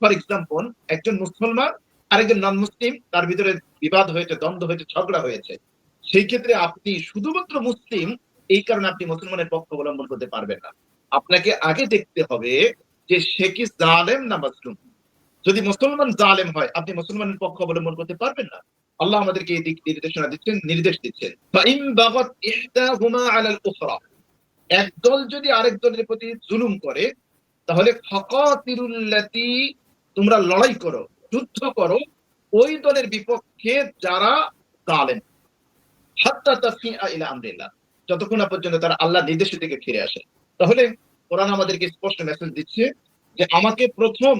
For example একজন মুসলমান আরেকজন নন মুসলিম তার ভিতরে বিবাদ হয়েছে, দ্বন্দ্ব হয়েছে, ঝগড়া হয়েছে। সেই ক্ষেত্রে আপনি শুধুমাত্র মুসলিম, এই কারণে আপনি মুসলমানের পক্ষ অবলম্বন করতে পারবেন না। আপনাকে আগে দেখতে হবে যে সে কি জালেম না মাসলুম যদি মুসলমান জালেম হয়, আপনি মুসলমানের পক্ষ অবলম্বন করতে পারবেন না। আল্লাহ আমাদেরকে এই দিক নির্দেশনা দিচ্ছেন, নির্দেশ দিচ্ছেন। ফাইন বাগাত ইহদাহুমা আলাল উখরা। এক যদি আরেক দলের প্রতি জুলুম করে, তাহলে ফাকাতিরুল্লাতি তোমরা লড়াই করো, যুদ্ধ করো, ওই দলের বিপক্ষে যারা জালেম। হাত্তা ইলা আমরিল্লাহ। যতক্ষণ না পর্যন্ত তারা আল্লাহ নির্দেশের দিকে ফিরে আসে। তাহলে কোরআন আমাদেরকে স্পষ্ট মেসেজ দিচ্ছে যে আমাকে প্রথম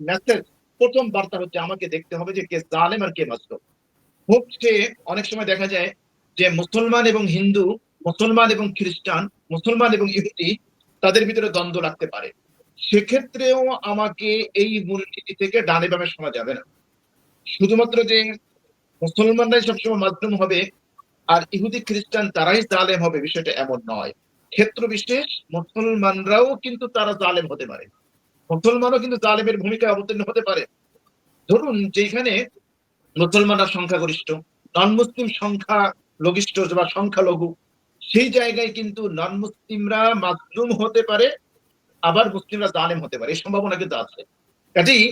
মেসেজ প্রথম বার্তা হচ্ছে আমাকে দেখতে হবে যে কে জালেম আর কে মাসলুম। হচ্ছে অনেক সময় দেখা যায় যে মুসলমান এবং হিন্দু, মুসলমান এবং খ্রিস্টান, মুসলমান এবং ইহুদি তাদের ভিতরে দ্বন্দ্ব রাখতে পারে। সেক্ষেত্রেও আমাকে এই মূলনীতি থেকে ডানে বামে শোনা যাবে না। শুধুমাত্র যে মুসলমানরাই সবসময় মাধ্যম হবে আর ইহুদি, খ্রিস্টান তারাই জালেম হবে বিষয়টা এমন নয়। ক্ষেত্র বিশেষ, মুসলমানরাও কিন্তু তারা জালেম হতে পারে। মুসলমানও কিন্তু জালেমের ভূমিকায় অবতীর্ণ হতে পারে। ধরুন যেখানে মুসলমানরা সংখ্যাগরিষ্ঠ নন মুসলিম সংখ্যা লঘিষ্ঠ বা সংখ্যালঘু, সেই জায়গায় কিন্তু নন মুসলিমরা মাধ্যম হতে পারে আবার মুসলিমরা জালেম হতে পারে, এই সম্ভাবনা কিন্তু আছে। কাজেই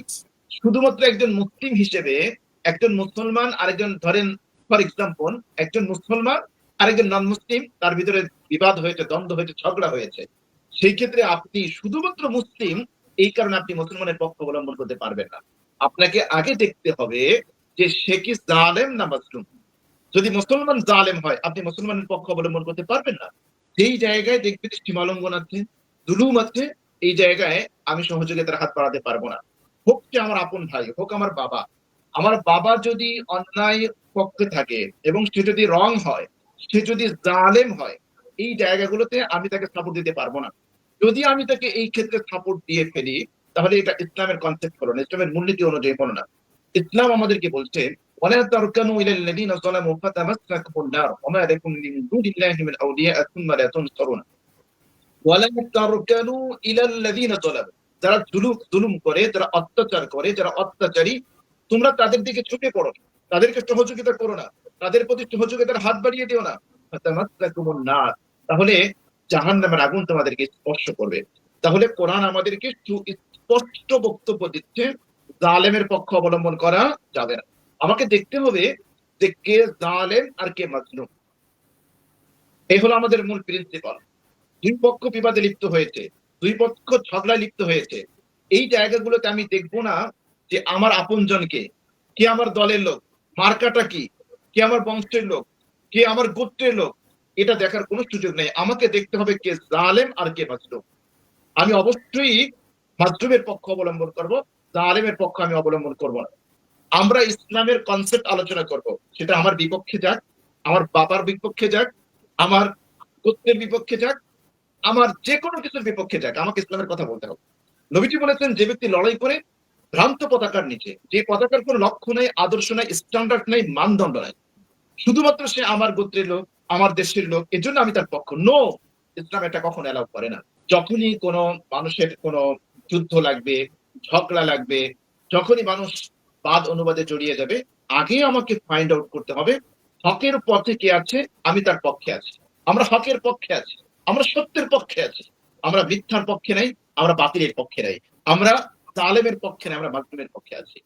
শুধুমাত্র একজন মুসলিম হিসেবে একজন মুসলমান, আরেকজন ধরেন ফর এক্সাম্পল একজন মুসলমান, আরেকজন নন মুসলিম তার ভিতরে বিবাদ হয়েছে, দ্বন্দ্ব হয়েছে, ঝগড়া হয়েছে, সেই ক্ষেত্রে আপনি শুধুমাত্র মুসলিম, এই কারণে আপনি মুসলমানের পক্ষ অবলম্বন করতে পারবেন না। আপনাকে আগে দেখতে হবে যে সে কি জালেম না মাসলুম যদি মুসলমান জালেম হয়, আপনি মুসলমানের পক্ষ অবলম্বন করতে পারবেন না। সেই জায়গায় দেখবেন সীমালঙ্ঘন আছে জুলুম আছে এই জায়গায় আমি সহযোগিতার হাত বাড়াতে পারবো না হোক সে আমার আপন ভাই হোক আমার বাবা আমার বাবা যদি অন্যায় পক্ষে থাকে এবং সে যদি রং হয় সে যদি জালেম হয় এই জায়গাগুলোতে আমি তাকে সাপোর্ট দিতে পারবো না যদি আমি তাকে এই ক্ষেত্রে সাপোর্ট দিয়ে ফেলি তাহলে এটা ইসলামের কনসেপ্ট হলো না ইসলামের মূলনীতি অনুযায়ী হলো না ইসলাম আমাদেরকে বলছে ولا تركنوا الى الذين ظلموا فتمسكم النار وما لكم من دون الله من اولياء ثم لا تنصرون যারা জুলুম করে, যারা অত্যাচার করে, যারা অত্যাচারী, তোমরা তাদের দিকে ছুটে পড়ো না। তাদেরকে সহযোগিতা করো না। তাদের প্রতি সহযোগিতার হাত বাড়িয়ে দিও না। নার। তাহলে জাহান্নামের আগুন তোমাদেরকে স্পর্শ করবে। তাহলে কোরআন আমাদেরকে সুস্পষ্ট বক্তব্য দিচ্ছে, জালেমের পক্ষ অবলম্বন করা যাবে না। আমাকে দেখতে হবে যে কে জালেম আর কে মাজলুম। এই হলো আমাদের মূল প্রিন্সিপাল দুই পক্ষ বিবাদে লিপ্ত হয়েছে, দুই পক্ষ ঝগড়ায় লিপ্ত হয়েছে। এই জায়গাগুলোতে আমি দেখব না যে আমার আপনজনকে কে? আমার দলের লোক? মার্কাটা কি? কে আমার বংশের লোক? কে আমার গোত্রের লোক? এটা দেখার কোনো সুযোগ নেই। আমাকে দেখতে হবে কে জালেম আর কে মাজলুম। আমি অবশ্যই মাজলুমের পক্ষ অবলম্বন করব, জালেমের পক্ষ আমি অবলম্বন করব না। আমরা ইসলামের কনসেপ্ট আলোচনা করব। সেটা আমার বিপক্ষে যাক, আমার বাবার বিপক্ষে যাক, আমার গোত্রের বিপক্ষে যাক আমার যে কোনো কিছুর বিপক্ষে যাক, আমাকে ইসলামের কথা বলতে হবে। নবীজি বলেছেন, যে ব্যক্তি লড়াই করে ভ্রান্ত পতাকার নিচে, যে পতাকার কোনো লক্ষ্য নেই, আদর্শ নাই স্ট্যান্ডার্ড নাই, মানদণ্ড নাই, শুধুমাত্র সে আমার গোত্রের লোক, আমার দেশের লোক এর জন্য আমি তার পক্ষ। নো ইসলাম এটা কখনো অ্যালাউ করে না। যখনই কোনো মানুষের কোনো যুদ্ধ লাগবে, ঝগড়া লাগবে, যখনই মানুষ বাদ অনুবাদে জড়িয়ে যাবে আগে আমাকে ফাইন্ড আউট করতে হবে, হকের পথে কে আছে, আমি তার পক্ষে আছি। আমরা হকের পক্ষে আছি। আমরা সত্যের পক্ষে আছি। আমরা মিথ্যার পক্ষে নাই, আমরা বাতিলের পক্ষে নাই। আমরা তালেমের পক্ষে নাই, আমরা মাধ্যমের পক্ষে আছি।